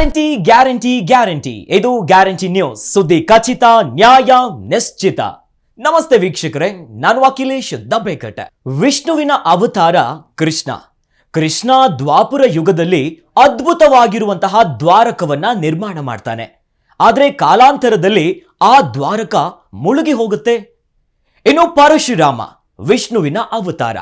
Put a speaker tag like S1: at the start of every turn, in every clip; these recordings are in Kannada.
S1: Guarantee guarantee guarantee. ಇದು ಗ್ಯಾರಂಟಿ ನ್ಯೂಸ್. ಸುದ್ದಿ ಖಚಿತ, ನ್ಯಾಯ, ನಿಶ್ಚಿತ. ನಮಸ್ತೆ ವೀಕ್ಷಕರೇ, ನಾನು ಅಖಿಲೇಶ್ ದಬ್ಬೆಕಟ್ಟೆ. ವಿಷ್ಣುವಿನ ಅವತಾರ ಕೃಷ್ಣ. ಕೃಷ್ಣ ದ್ವಾಪುರ ಯುಗದಲ್ಲಿ ಅದ್ಭುತವಾಗಿರುವಂತಹ ದ್ವಾರಕವನ್ನ ನಿರ್ಮಾಣ ಮಾಡ್ತಾನೆ. ಆದ್ರೆ ಕಾಲಾಂತರದಲ್ಲಿ ಆ ದ್ವಾರಕ ಮುಳುಗಿ ಹೋಗುತ್ತೆ. ಇನ್ನು ಪರಶುರಾಮ, ವಿಷ್ಣುವಿನ ಅವತಾರ.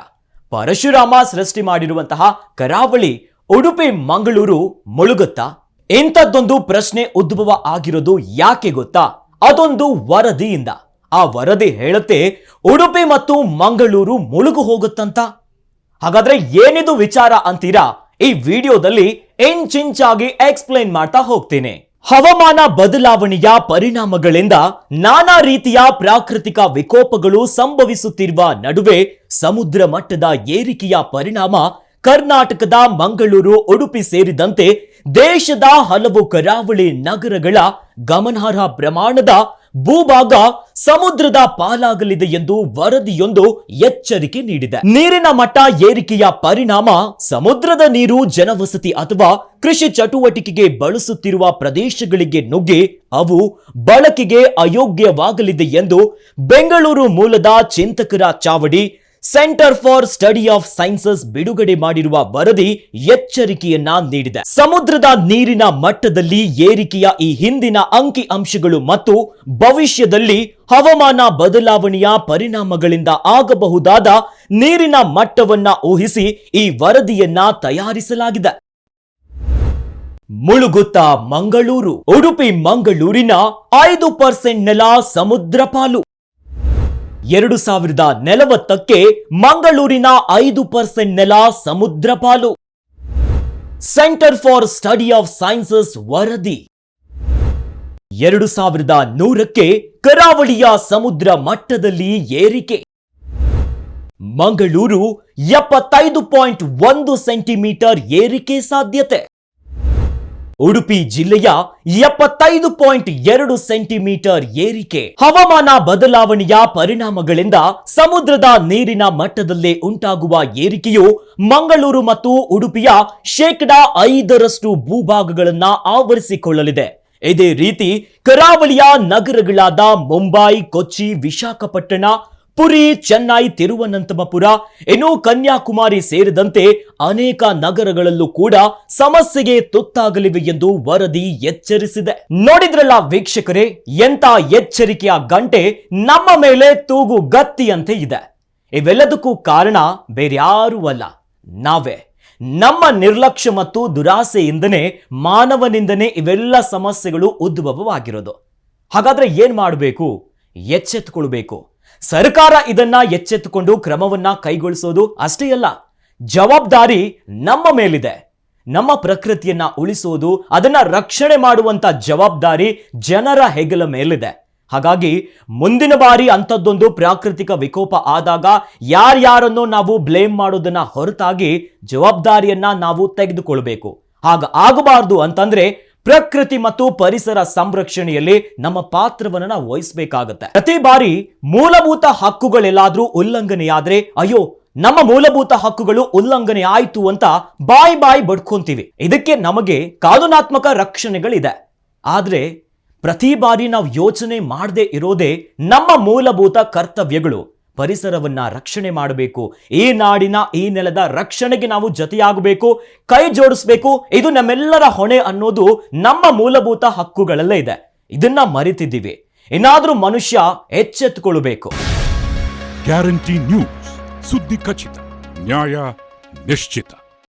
S1: ಪರಶುರಾಮ ಸೃಷ್ಟಿ ಮಾಡಿರುವಂತಹ ಕರಾವಳಿ, ಉಡುಪಿ, ಮಂಗಳೂರು ಮುಳುಗುತ್ತಾ ಇಂಥದ್ದೊಂದು ಪ್ರಶ್ನೆ ಉದ್ಭವ ಆಗಿರೋದು ಯಾಕೆ ಗೊತ್ತಾ? ಅದೊಂದು ವರದಿಯಿಂದ. ಆ ವರದಿ ಹೇಳುತ್ತೆ, ಉಡುಪಿ ಮತ್ತು ಮಂಗಳೂರು ಮುಳುಗು ಹೋಗುತ್ತಂತ. ಹಾಗಾದ್ರೆ ಏನಿದು ವಿಚಾರ ಅಂತೀರಾ? ಈ ವಿಡಿಯೋದಲ್ಲಿ ಇಂಚಿಂಚಾಗಿ ಎಕ್ಸ್ಪ್ಲೈನ್ ಮಾಡ್ತಾ ಹೋಗ್ತೇನೆ. ಹವಾಮಾನ ಬದಲಾವಣೆಯ ಪರಿಣಾಮಗಳಿಂದ ನಾನಾ ರೀತಿಯ ಪ್ರಾಕೃತಿಕ ವಿಕೋಪಗಳು ಸಂಭವಿಸುತ್ತಿರುವ ನಡುವೆ ಸಮುದ್ರ ಮಟ್ಟದ ಏರಿಕೆಯ ಪರಿಣಾಮ ಕರ್ನಾಟಕದ ಮಂಗಳೂರು, ಉಡುಪಿ ಸೇರಿದಂತೆ ದೇಶದ ಹಲವು ಕರಾವಳಿ ನಗರಗಳ ಗಮನಾರ್ಹ ಪ್ರಮಾಣದ ಭೂಭಾಗ ಸಮುದ್ರದ ಪಾಲಾಗಲಿದೆ ಎಂದು ವರದಿಯೊಂದು ಎಚ್ಚರಿಕೆ ನೀಡಿದೆ. ನೀರಿನ ಮಟ್ಟ ಏರಿಕೆಯ ಪರಿಣಾಮ ಸಮುದ್ರದ ನೀರು, ಜನವಸತಿ ಅಥವಾ ಕೃಷಿ ಚಟುವಟಿಕೆಗೆ ಬಳಸುತ್ತಿರುವ ಪ್ರದೇಶಗಳಿಗೆ ನುಗ್ಗಿ ಅವು ಬಳಕೆಗೆ ಅಯೋಗ್ಯವಾಗಲಿದೆ ಎಂದು ಬೆಂಗಳೂರು ಮೂಲದ ಚಿಂತಕರ ಚಾವಡಿ centre for study of sciences ಬಿಡುಗಡೆ ಮಾಡಿರುವ ವರದಿ ಎಚ್ಚರಿಕೆಯನ್ನ ನೀಡಿದೆ. ಸಮುದ್ರದ ನೀರಿನ ಮಟ್ಟದಲ್ಲಿ ಏರಿಕೆಯ ಈ ಹಿಂದಿನ ಅಂಕಿ ಅಂಶಗಳು ಮತ್ತು ಭವಿಷ್ಯದಲ್ಲಿ ಹವಾಮಾನ ಬದಲಾವಣೆಯ ಪರಿಣಾಮಗಳಿಂದ ಆಗಬಹುದಾದ ನೀರಿನ ಮಟ್ಟವನ್ನ ಊಹಿಸಿ ಈ ವರದಿಯನ್ನ ತಯಾರಿಸಲಾಗಿದೆ. ಮುಳುಗುತ್ತ ಮಂಗಳೂರು, ಉಡುಪಿ, ಮಂಗಳೂರಿನ ಐದು ಪರ್ಸೆಂಟ್ ನೆಲ ಸಮುದ್ರ ಪಾಲು. ಎರಡು ಸಾವಿರದ ನಲವತ್ತಕ್ಕೆ ಮಂಗಳೂರಿನ ಐದು ಪರ್ಸೆಂಟ್ ನೆಲ ಸಮುದ್ರ ಪಾಲು. Centre for study of sciences ವರದಿ. ಎರಡು ಸಾವಿರದ ನೂರಕ್ಕೆ ಕರಾವಳಿಯ ಸಮುದ್ರ ಮಟ್ಟದಲ್ಲಿ ಏರಿಕೆ. ಮಂಗಳೂರು ಎಪ್ಪತ್ತೈದು ಪಾಯಿಂಟ್ ಒಂದು ಸೆಂಟಿಮೀಟರ್ ಏರಿಕೆ ಸಾಧ್ಯತೆ. ಉಡುಪಿ ಜಿಲ್ಲೆಯ ಎಪ್ಪತ್ತೈದು ಪಾಯಿಂಟ್ ಎರಡು ಸೆಂಟಿಮೀಟರ್ ಏರಿಕೆ. ಹವಾಮಾನ ಬದಲಾವಣೆಯ ಪರಿಣಾಮಗಳಿಂದ ಸಮುದ್ರದ ನೀರಿನ ಮಟ್ಟದಲ್ಲೇ ಉಂಟಾಗುವ ಏರಿಕೆಯು ಮಂಗಳೂರು ಮತ್ತು ಉಡುಪಿಯ ಶೇಕಡಾ ಐದರಷ್ಟು ಭೂಭಾಗಗಳನ್ನ ಆವರಿಸಿಕೊಳ್ಳಲಿದೆ. ಇದೇ ರೀತಿ ಕರಾವಳಿಯ ನಗರಗಳಾದ ಮುಂಬೈ, ಕೊಚ್ಚಿ, ವಿಶಾಖಪಟ್ಟಣ ಪುರಿ, ಚೆನ್ನೈ ತಿರುವನಂತಪುರ ಇನ್ನು ಕನ್ಯಾಕುಮಾರಿ ಸೇರಿದಂತೆ ಅನೇಕ ನಗರಗಳಲ್ಲೂ ಕೂಡ ಸಮಸ್ಯೆಗೆ ತುತ್ತಾಗಲಿವೆ ಎಂದು ವರದಿ ಎಚ್ಚರಿಸಿದೆ. ನೋಡಿದ್ರಲ್ಲ ವೀಕ್ಷಕರೇ ಎಂತ ಎಚ್ಚರಿಕೆಯ ಗಂಟೆ ನಮ್ಮ ಮೇಲೆ ತೂಗು ಗತ್ತಿಯಂತೆ ಇದೆ. ಇವೆಲ್ಲದಕ್ಕೂ ಕಾರಣ ಬೇರ್ಯಾರೂ ಅಲ್ಲ. ನಾವೇ. ನಮ್ಮ ನಿರ್ಲಕ್ಷ್ಯ ಮತ್ತು ದುರಾಸೆಯಿಂದನೇ, ಮಾನವನಿಂದನೇ ಇವೆಲ್ಲ ಸಮಸ್ಯೆಗಳು ಉದ್ಭವವಾಗಿರೋದು. ಹಾಗಾದ್ರೆ ಏನ್ ಮಾಡಬೇಕು? ಎಚ್ಚೆತ್ತುಕೊಳ್ಬೇಕು. ಸರ್ಕಾರ ಇದನ್ನ ಎಚ್ಚೆತ್ತುಕೊಂಡು ಕ್ರಮವನ್ನ ಕೈಗೊಳಿಸೋದು ಅಷ್ಟೇ ಅಲ್ಲ, ಜವಾಬ್ದಾರಿ ನಮ್ಮ ಮೇಲಿದೆ. ನಮ್ಮ ಪ್ರಕೃತಿಯನ್ನ ಉಳಿಸೋದು, ಅದನ್ನ ರಕ್ಷಣೆ ಮಾಡುವಂತ ಜವಾಬ್ದಾರಿ ಜನರ ಹೆಗಲ ಮೇಲಿದೆ. ಹಾಗಾಗಿ ಮುಂದಿನ ಬಾರಿ ಅಂಥದ್ದೊಂದು ಪ್ರಾಕೃತಿಕ ವಿಕೋಪ ಆದಾಗ ಯಾರ್ಯಾರನ್ನೋ ನಾವು ಬ್ಲೇಮ್ ಮಾಡೋದನ್ನ ಹೊರತಾಗಿ ಜವಾಬ್ದಾರಿಯನ್ನ ನಾವು ತೆಗೆದುಕೊಳ್ಬೇಕು. ಹಾಗ ಆಗಬಾರ್ದು ಅಂತಂದ್ರೆ ಪ್ರಕೃತಿ ಮತ್ತು ಪರಿಸರ ಸಂರಕ್ಷಣೆಯಲ್ಲಿ ನಮ್ಮ ಪಾತ್ರವನ್ನು ನಾವು ವಹಿಸಬೇಕಾಗುತ್ತೆ. ಪ್ರತಿ ಬಾರಿ ಮೂಲಭೂತ ಹಕ್ಕುಗಳೆಲ್ಲಾದ್ರೂ ಉಲ್ಲಂಘನೆಯಾದ್ರೆ, ಅಯ್ಯೋ, ನಮ್ಮ ಮೂಲಭೂತ ಹಕ್ಕುಗಳು ಉಲ್ಲಂಘನೆ ಆಯಿತು ಅಂತ ಬಾಯಿ ಬಾಯಿ ಬಡ್ಕೊಂತೀವಿ. ಇದಕ್ಕೆ ನಮಗೆ ಕಾನೂನಾತ್ಮಕ ರಕ್ಷಣೆಗಳಿದೆ. ಆದ್ರೆ ಪ್ರತಿ ಬಾರಿ ನಾವು ಯೋಚನೆ ಮಾಡದೇ ಇರೋದೇ ನಮ್ಮ ಮೂಲಭೂತ ಕರ್ತವ್ಯಗಳು. ಪರಿಸರವನ್ನ ರಕ್ಷಣೆ ಮಾಡಬೇಕು. ಈ ನಾಡಿನ, ಈ ನೆಲದ ರಕ್ಷಣೆಗೆ ನಾವು ಜೊತೆಯಾಗಬೇಕು, ಕೈ ಜೋಡಿಸ್ಬೇಕು. ಇದು ನಮ್ಮೆಲ್ಲರ ಹೊಣೆ ಅನ್ನೋದು ನಮ್ಮ ಮೂಲಭೂತ ಹಕ್ಕುಗಳಲ್ಲೇ ಇದೆ. ಇದನ್ನ ಮರಿತಿದ್ದೀವಿ. ಏನಾದರೂ ಮನುಷ್ಯ ಎಚ್ಚೆತ್ತುಕೊಳ್ಬೇಕು.
S2: Guarantee news. ಸುದ್ದಿ ಖಚಿತ. ನ್ಯಾಯ ನಿಶ್ಚಿತ.